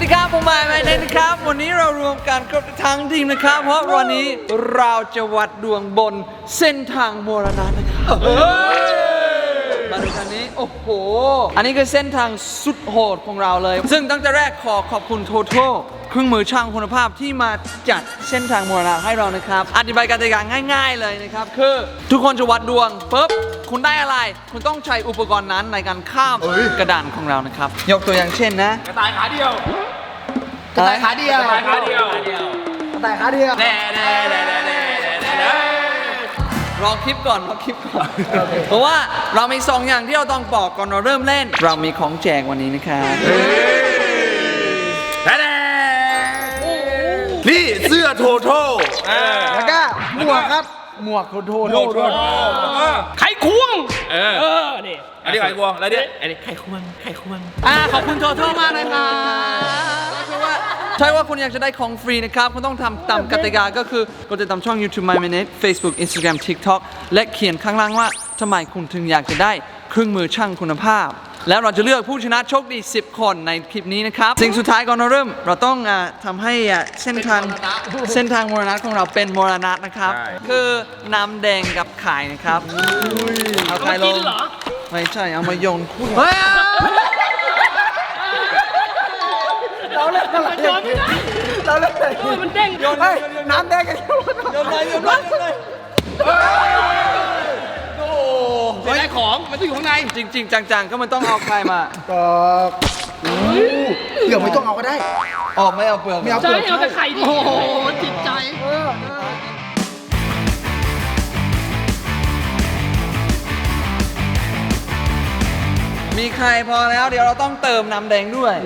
วัสดีครับผมหมายไมเนนะครับ วันนี้เรารวมกันครบทั้งทีมนะครับ เพราะวันนี้เราจะวัดดวงบนเส้นทางมรณะนะครับมาดูคันนี้ โอ้โห อันนี้คือเส้นทางสุดโหดของเราเลย ซึ่งตั้งแต่แรกขอขอบคุณโทโทเครื่องมือช่างคุณภาพที่มาจัดเส้นทางมรณะให้เรานะครับ อธิบายกติกาง่ายๆเลยนะครับ คือทุกคนจะวัดดวงปุ๊บคุณได้อะไร คุณต้องใช้อุปกรณ์นั้นในการข้ามกระดานของเรานะครับ ยกตัวอย่างเช่นนะ กระต่ายขาเดียว กระต่ายขาเดียวกระต่ายขาเดียวกระต่ายขาเดียวแน่แน่แน่แน่แน่แน่รอคลิปก่อนรอคลิปก่อน เพราะว่าเรามีสองอย่างที่เราต้องบอกก่อนเราเริ่มเล่น เรามีของแจกวันนี้นะครับแน่นี่เสื้อโทโทแล้วก็หมวกครับ หมวกโทโทโทโทไข่ควง เออเออนี่ อันนี้ไข่ควงแล้วเนี่ยอันนี้ไข่ควงไข่ควงอ่าขอบคุณโทโทมากนะครับก็คือว่าใช่ว่าคุณอยากจะได้ของฟรีนะครับ คุณต้องทำตามกติกาก็คือกดติดตามช่อง YouTube My Minute Facebook Instagram TikTok และเขียนข้างล่างว่าทำไมคุณถึงอยากจะได้เครื่องมือช่างคุณภาพ แล้วเราจะเลือกผู้ชนะโชคดี 10 คนในคลิปนี้นะครับ สิ่งสุดท้ายก่อนเราเริ่ม เราต้องอาทำให้อ่าเส้นทางเส้นทางมรณะของเราเป็นมรณะนะครับคือน้ำแดงกับไข่นะครับเอาไข่ลกิงนเหรอไม่ใช่เอามาโยนคู่เราเล่นอะไรโยนไม่ได้เราเล่นอะไรเออมันเด้งโยนเฮ้ยน้ำแดงกันอยู่โยนเลยโยนเลยโยนเลยเสียดาย ของมันต้องอยู่ข้างใน จริง ๆ จังๆ ก็มันต้องเอาไข่มา ตอกเดี๋ยวไม่ต้องเอาก็ได้ ออกไม่เอาเปลือกไม่เอาใช่เอาแต่ไข่ดิโอ้โหจิตใจ มีไข่พอแล้ว เดี๋ยวเราต้องเติมน้ำแดงด้วย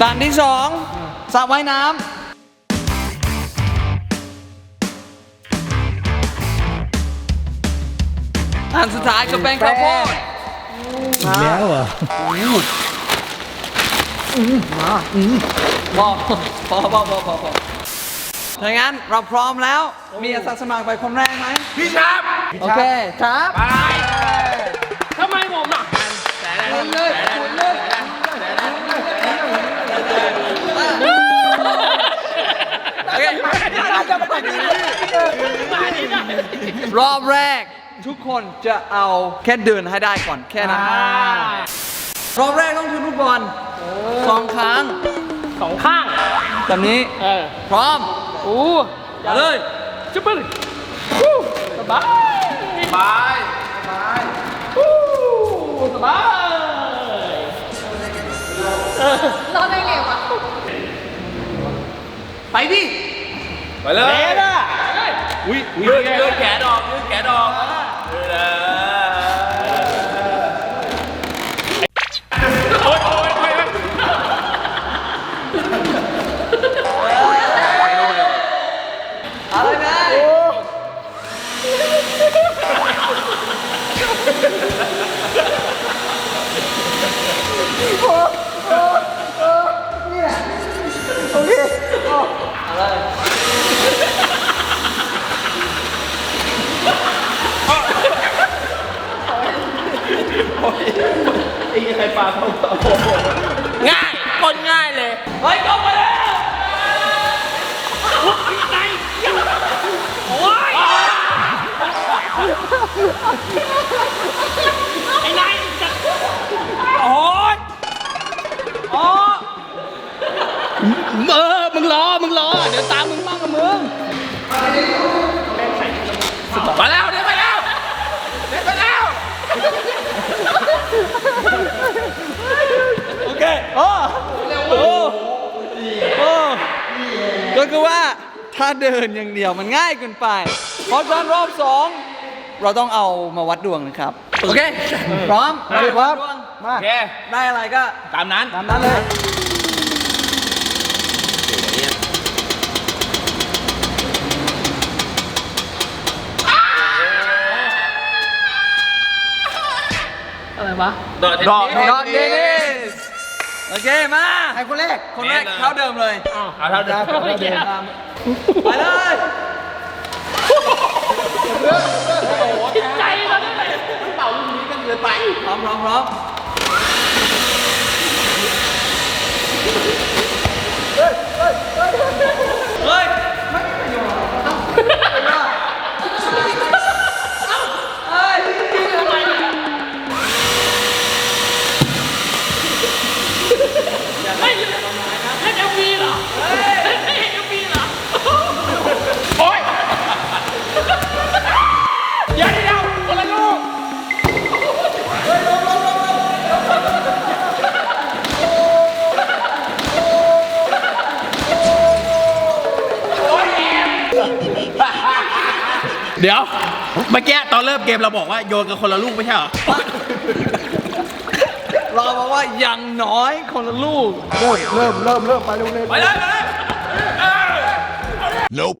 ด่านที่สอง สระว่ายน้ำด่านสุดท้ายคือแป้งข้าวโพดแล้วเหรอพอพอพอพอพอพอถ้างั้นเราพร้อมแล้ว มีอาสาสมัครไปคนแรกไหม พี่ชาบโอเค ครับไปทำไมผมอะเลยเลยโอเค รอบแรก ทุกคนจะเอาแค่เดินให้ได้ก่อนแค่นั้นรอบแรกต้องถือลูกบอลสองครั้งสองข้าง แบบนี้เออพร้อมอู้มาเลยจุ๊บปึ้งอู้สบายไปอู้สบายไปดิ ไปเลยเอ๊ะน่ะอุ้ยยืดยืดแขนออกยืดแขนออก คือว่าถ้าเดินอย่างเดียวมันง่ายเกินไป เพราะฉะนั้นรอบสองเราต้องเอามาวัดดวงนะครับ โอเค พร้อมครับดวงมาโอเค ได้อะไรก็ตามนั้นตามนั้นเลย อะไรวะ ดอกดอกเทนนิสดอกเดนิส โอเคมาใครคนแรก คนแรกเท่าเดิมเลยเอาเท่าเดิมไม่เกี่ยวไปเลยจิตใจเราได้ไหมพร้อมพร้อมพร้อมเฮ้ยไม่ประ เมื่อกี้ตอนเริ่มเกมเราบอกว่าโยนกันคนละลูกไม่ใช่เหรอ เราบอกว่ายังน้อยคนละลูก เริ่มเริ่มเริ่มเริ่มไปเร็วเร็วไปเลยไปเลย Nope.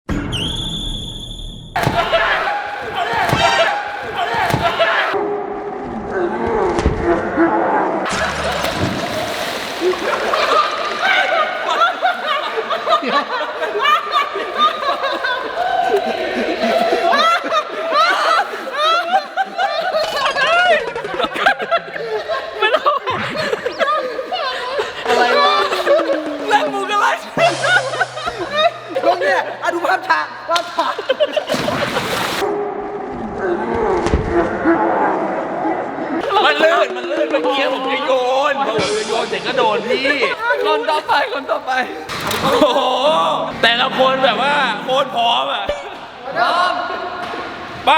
มันลื่น มันลื่นเมื่อกี้ผมจะโยนผมจะโยนเสร็จก็โดนพี่คนต่อไปคนต่อไป โอ้โห แต่ละคนแบบว่าโคตรพร้อมอะ พร้อม ไป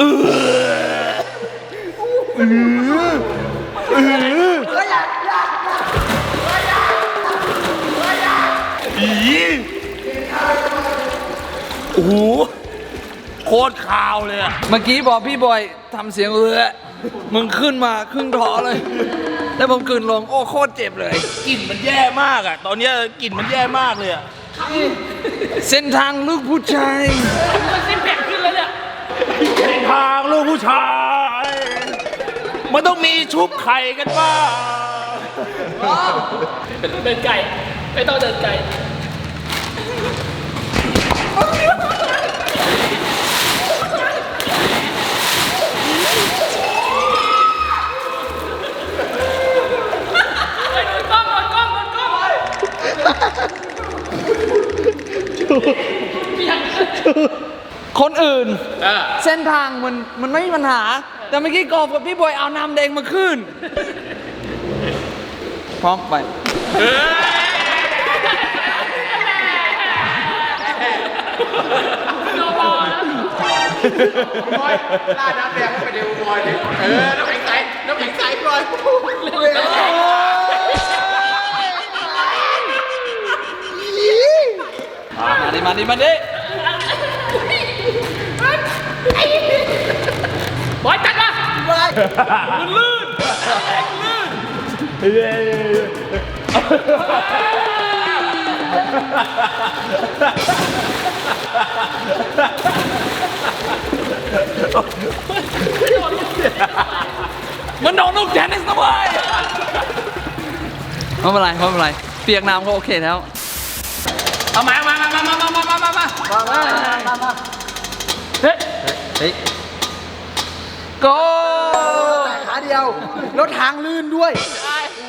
อีโอ้โหโคตรคาวเลยอะเมื่อกี้บอกพี่บอยทำเสียงเอือมึงขึ้นมาครึ่งท้อเลย แล้วผมกลืนลง โอ้โคตรเจ็บเลย กลิ่นมันแย่มากอะตอนเนี้ยกลิ่นมันแย่มากเลยอะเส้นทางลูกผู้ชาย มันซิมแพคขึ้นแล้วเนี่ยทางลูก ผู้ชาย มันต้องมีชุบไข่กันบ้างเดินไกลไม่ต้องเดินไกลเฮ้ยโดนกล้อง โดนกล้องโดนกล้องมีอย่างนั้นคนอื่นเส้นทางมันมันไม่มีปัญหา แต่เมื่อกี้กอบกับพี่บอยเอาน้ำแดงมาขึ้น พร้อมไปโดนบอลนะล่าน้ำแดงไปเดี๋ยวบอยดิเออ น้ำแข็งใส น้ำแข็งใสก่อนมาดิมาดิมาดิ บอยจัดมามันลื่นมันโดนลูกแทนนิสนะเว้ยไม่เป็นไรไม่เป็นไร เปียกน้ำก็โอเคแล้ว เอามามามามามามามามามามาเฮ้ย เฮ้ยโกขาเดียวแล้วทางลื่นด้วย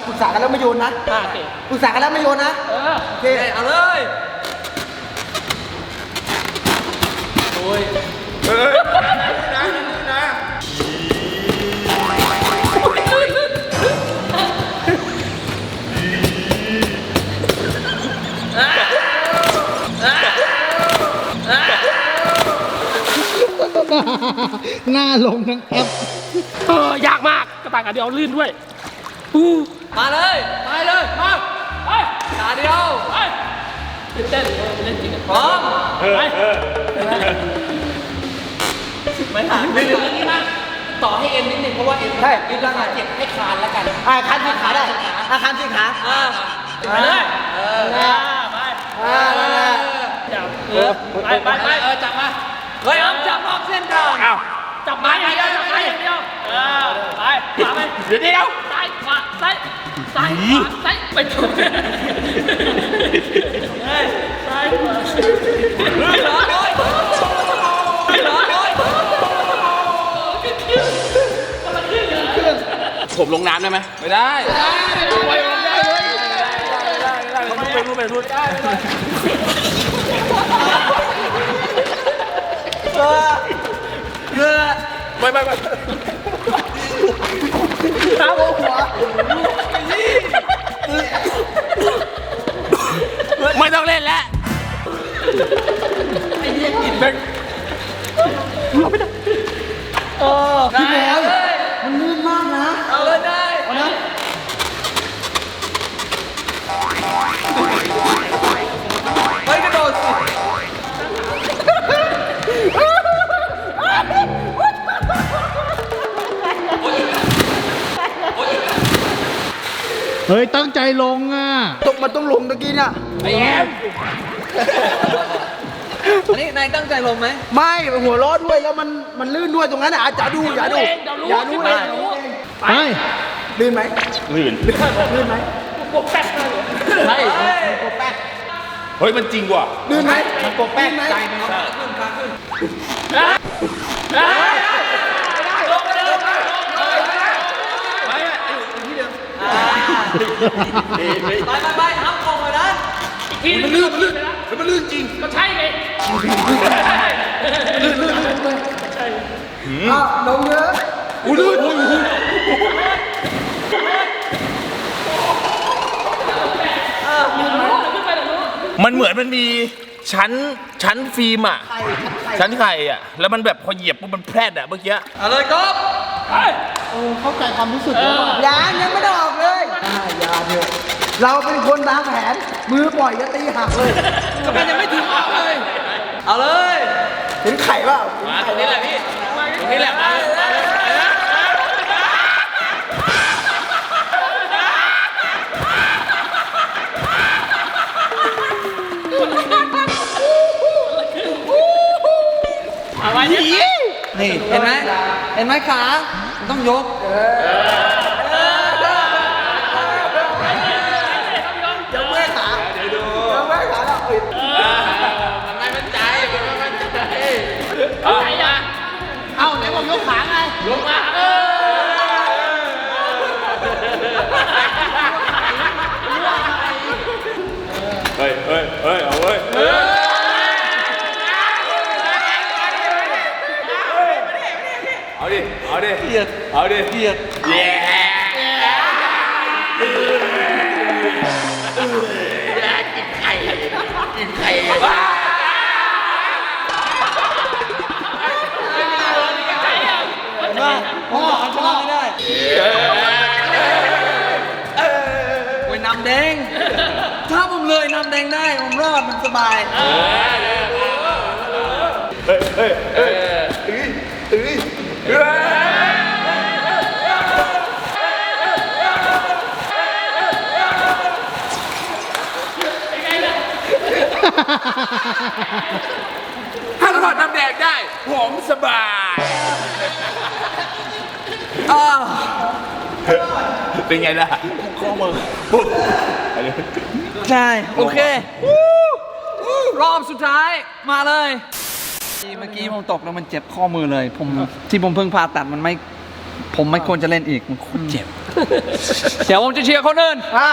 ปรึกษากันแล้วไม่โยนนะอะโอเคปรึกษากันแล้วไม่โยนนะเออโอเคเอาเลย หน้าลงทั้งแอปเออยากมากกระต่างกันเดียวลื่นด้วยอู้มาเลยมาเลยมาไปขาเดียวไปตื่นเต้นเออเล่นจริงอะพร้อมไปไม่ห่างไม่เหลืออันนี้นะต่อให้เอ็นนิดนึงเพราะว่าเอ็นใช่ยืดร่างกายเจ็บให้คานแล้วกันอ่าคันสี่ขาได้อ่าคันสี่ขาอ่าไปเลยเออไปอ่านั่นแหละจับเออไปไปไปเออจับมาเฮ้ยเอาจับรอบเส้นทางอ้าว จับไม้อย่างเดียวจับไม้อย่างเดียวเออไปขวาไปเดี๋ยวเดี๋ยวซ้ายขวาซ้ายซ้ายขวาซ้ายไปถูกซ้ายขวาผมลงน้ำได้ไหมไม่ได้ไปรู้ไปรู้เรือไม่ไม่ไม่ขาหัวหัวไม่ต้องเล่นแล้วได้เลยมันลื่นมากนะ เอาเลยได้เอานะเฮ้ยกระโดดสิ เฮ้ย ตั้งใจลงอะ ตกมันต้องลงตะกี้เนี่ยไอ้แอมอันนี้นายตั้งใจลงไหมไม่หัวล้อด้วยแล้วมันมันลื่นด้วยตรงนั้นอะอาจารย์ดูอย่าดูเองเดี๋ยวรู้อย่าดูที่เลไปยรู้ไปลื่นไหมลื่นลื่นไหมบวกแป๊กเลยใช่เฮ้ยมันจริงว่ะลื่นไหมมันโปกแป้งไหมขาขึ้นขาขึ้น ไปไปไปทับกองเลยนะอีกทีมันลื่นมันลื่นมันลื่นจริงก็ใช่ไงอ้าวลงเยอะอุ้ยลื่นมันเหมือนมันมีชั้นชั้นฟิล์มอะ ชั้นไข่อะ แล้วมันแบบพอเหยียบปุ๊บมันแพร่ดอะเมื่อกี้เอาเลยก๊อฟเข้าใจความรู้สึกแล้วยังยังไม่ได้ออกเลยาอย่าเถอะเราเป็นคนวางแผน มือปล่อยจะตีหักเลยก็มันยังไม่ถึงเอาเลย เอาเลยเห็นไข่เปล่ามาตรงนี้แหละพี่ตรงนี้แหละมาเอาไว้เนี่ยนี่เห็นไหมเห็นไหมขามันต้องยก เอาดิเกียดเย้กินไข่กินไข่มาพ่อเอาชนะไม่ได้โอ้ยน้ำแดง ถ้าผมเลยน้ำแดงได้ ผมรอดมันสบาย ถ้าถอดน้ำแดงได้ ผมสบายอ้าวเป็นไงล่ะข้อมือปุ๊บใช่โอเครอบสุดท้ายมาเลย เมื่อกี้ผมตกแล้วมันเจ็บข้อมือเลย ผมที่ผมเพิ่งผ่าตัดมันไม่ ผมไม่ควรจะเล่นอีกมันโคตรเจ็บ เดี๋ยวผมจะเชียร์คนอื่นอ่า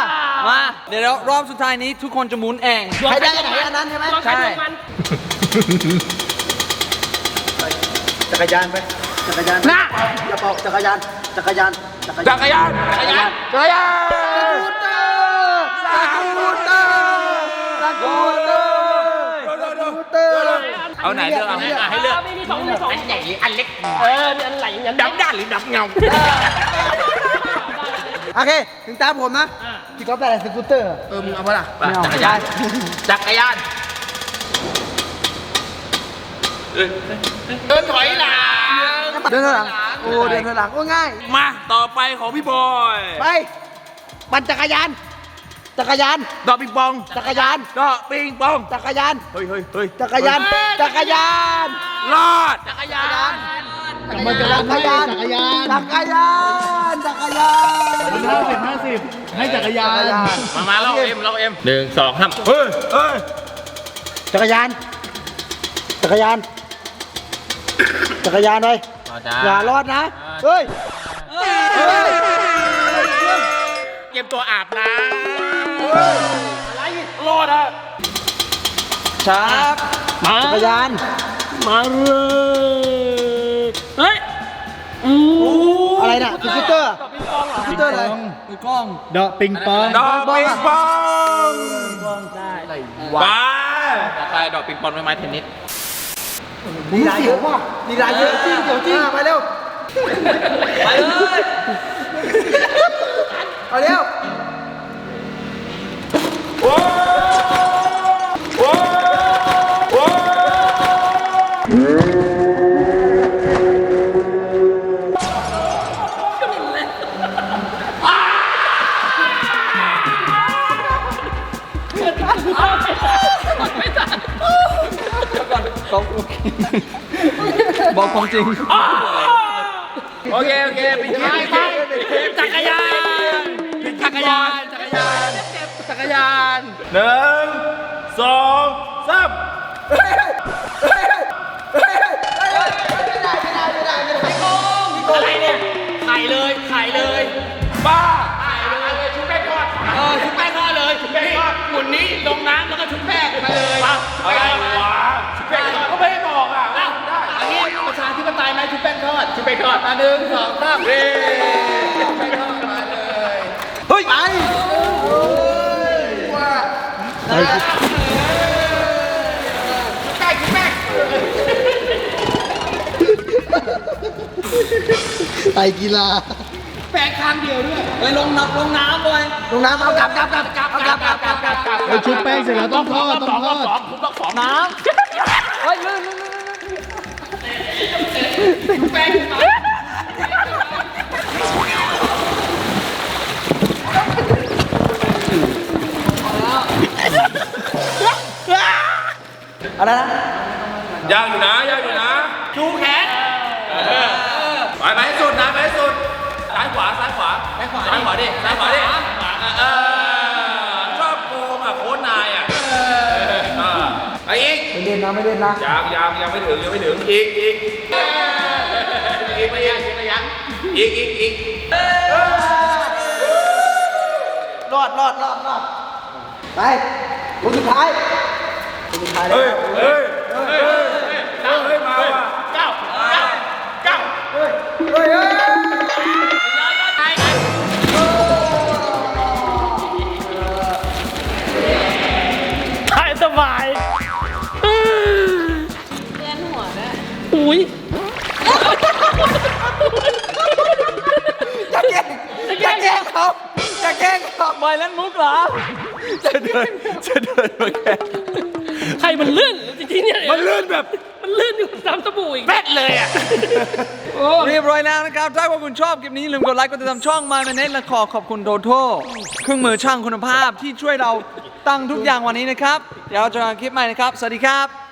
มา เดี๋ยวรอบสุดท้ายนี้ทุกคนจะหมุนเองใครได้ไหนอันนั้นใช่ไหมลองใช้ลงมันจักรยานไปจักรยานนะอย่าเป่าจักรยานจักรยานจักรยานจักรยานจักรยานจักรยานสกูตเตอร์สกูตเตอร์สกูตเตอร์เอาไหนเลือกเอาอะให้เลือกมีมีสองมีสองอันใหญ่อันเล็กเออมีอันไหลอย่างนั้นดำด้านหรือดำเงา โอเค ถึงตามผมนะพี่ก๊อฟได้อะไรสกูตเตอร์ เออมึงเอาปะล่ะจักรยานจักรยานเดินถอยหลังเดินข้างหลังโอ้เดินถอยหลังโอ้ง่าย มาต่อไปของพี่บอยไปปั่นจักรยานจักรยานดอกปิงปอง จักรยานดอกปิงปอง จักรยาน เฮ้ยเฮ้ยเฮ้ยจักรยาน จักรยาน รอด จักรยาน มันจะรับให้จักรยานจักรยานจักรยานมันห้าสิบห้าสิบให้จักรยาน มามาเล่าเอ็มเล่าเอ็มหนึ่งสองห้าเฮ้ยเฮ้ยจักรยานจักรยานจักรยานไปอย่ารอดนะเฮ้ยเฮ้ยเก็บตัวอาบน้ชักมาจักรยาน มาเลยเฮ้ย อู้อะไรน่ะสกูตเตอร์สกูตเตอร์อะไรมือกล้องดอกปิงปองำดอกปิงปองไปไปดอกปิงปองไม้ไม้เทนนิสลีลาเยอะว่ะลีลาเยอะจริงเดี๋ยวจริงไปเร็วไปเลยเอาเร็วบอกความ จริง โอเค โอเคปิดคลิปปิดคลิปจักรยานจักรยาน จักรยานจักรยานหนึ่งสองสามอะไรเนี่ยไข่เลยไข่เลยบ้าไข่เลยชุบแป้งทอดเออชุบแป้งทอดเลยชุบแป้งทอดหมุนนี้ลงน้ำแล้วก็ชุบแป้งมาเลยอะไรวะชุบแป้งทอดก็ไม่าธิปไตยไหมชุบแป้งทอดชุบแป้งทอดมาหนึ่งสองสามเฮ้ชุบแป้งทอดมาเลยเฮ้ยไปไตกีฬาแป้งข้างเดียวด้วยไปลงน้ำลงน้ำบอยลงน้ำเอากลับกลับกลับกลับกลับกลับกลับกลับกลับไปชุบแป้งเสร็จแล้วต้องทอดต้องทอดคุณต้องสองน้ำเฮ้ยลื่นลื่น อะไรนะยากอยู่นะยากอยู่นะชูแขนไปไปให้สุดนะไปให้สุดซ้ายขวาซ้ายขวาซ้ายขวาซ้ายขวาดิซ้ายขวาดิเออชอบโกงอะโค้ชนายอะเออไปอีก ไม่ เล่นนะไม่เล่นนะยังยังยังไม่ถึงยังไม่ถึงอีกอีกอีกไปยังอีกไปยังอีกอีกอีกรอดรอดรอดรอดไปคนสุดท้ายคนสุดท้ายเลเฮ้ยยเฮ้ยเฮ้ยเฮ้ยเฮ้ยมาว่ะเก้าเก้าเก้าเฮ้ยเฮ้ย อุ้ยจะแกล้งจะแกล้งเขาจะแกล้งเขาบอยเล่นมุกเหรอ จะเดินจะเดินมาแค่ใครมันลื่นจริงๆเนี่ยมันลื่นแบบ มันลื่นอยู่ตามสบู่อีกแป๊ดเลยอะเรียบร้อยแล้วนะครับ ถ้าว่าคุณชอบคลิปนี้ ลืมกดไลค์ กดติดตามช่องมาเน็ตและขอขอบคุณโดโทเครื่องมือช่างคุณภาพที่ช่วยเราตั้งทุกอย่างวันนี้นะครับ เดี๋ยวเราเจอกันคลิปใหม่นะครับ สวัสดีครับ